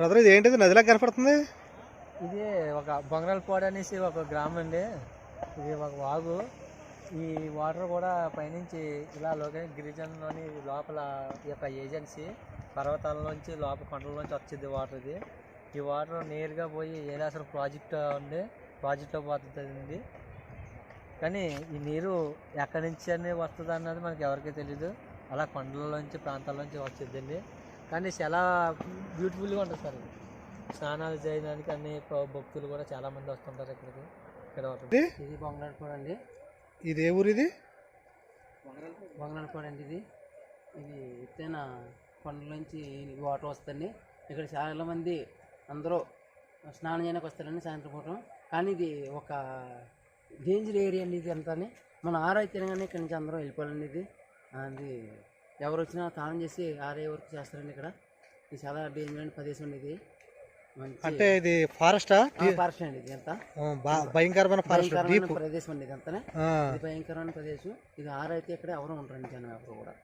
Brother ఇది ఏంటిది? నదిలా కనపడుతుంది. ఇది ఒక బొంగరాలపాడు అనేసి ఒక గ్రామం అండి. ఇది ఒక వాగు. ఈ వాటర్ కూడా పైనుంచి ఇలా లోకే గిరిజనలోని లోపల ఈ యొక్క ఏజెన్సీ పర్వతాలలోంచి లోపల కొండలలోంచి వచ్చింది వాటర్ ఇది. ఈ వాటర్ నేరుగా పోయి ఏలాసర ప్రాజెక్ట్ ఉంది. ప్రాజెక్ట్లో పోతుంది కానీ ఈ నీరు ఎక్కడి నుంచి అని వస్తుంది అన్నది మనకి ఎవరికీ తెలియదు అలా కొండలలోంచి ప్రాంతాల్లోంచి వచ్చిందండి. కానీ చాలా బ్యూటిఫుల్గా ఉంటుంది సార్. స్నానాలు చేయడానికి అన్ని భక్తులు కూడా చాలా మంది వస్తుంటారు ఇక్కడికి. ఇక్కడ ఇది? బొంగళాడిపోడు అండి. ఇది ఏ ఊరు ఇది? బొంగళాడిపోడు అండి ఇది. ఇది ఎత్తైన కొండలోంచి వాటర్ వస్తుంది. ఇక్కడ చాలా మంది అందరూ స్నానం చేయడానికి వస్తారండి సాయంత్రం పూట. కానీ ఇది ఒక డేంజర్ ఏరియా అండి ఇది అంతా మన ఆరో తినగానే ఇక్కడ నుంచి అందరూ వెళ్ళిపోవాలండి ఇది. అది ఎవరు వచ్చినా స్నానం చేసి ఆరే వరకు చేస్తారండి ఇక్కడ. ఇది చాలా డేంజర్ ప్రదేశం అండి ఇది. అంటే ఇది ఫారెస్టా? పార్షన్ అండి ఇది అంతా. భయంకరమైన ఫారెస్ట్ ప్రదేశం అండి ఇదంతా ఇది భయంకరమైన ప్రదేశం. ఇది ఆరైతే ఇక్కడ ఎవరు ఉండరండి జనం ఎవరు కూడా.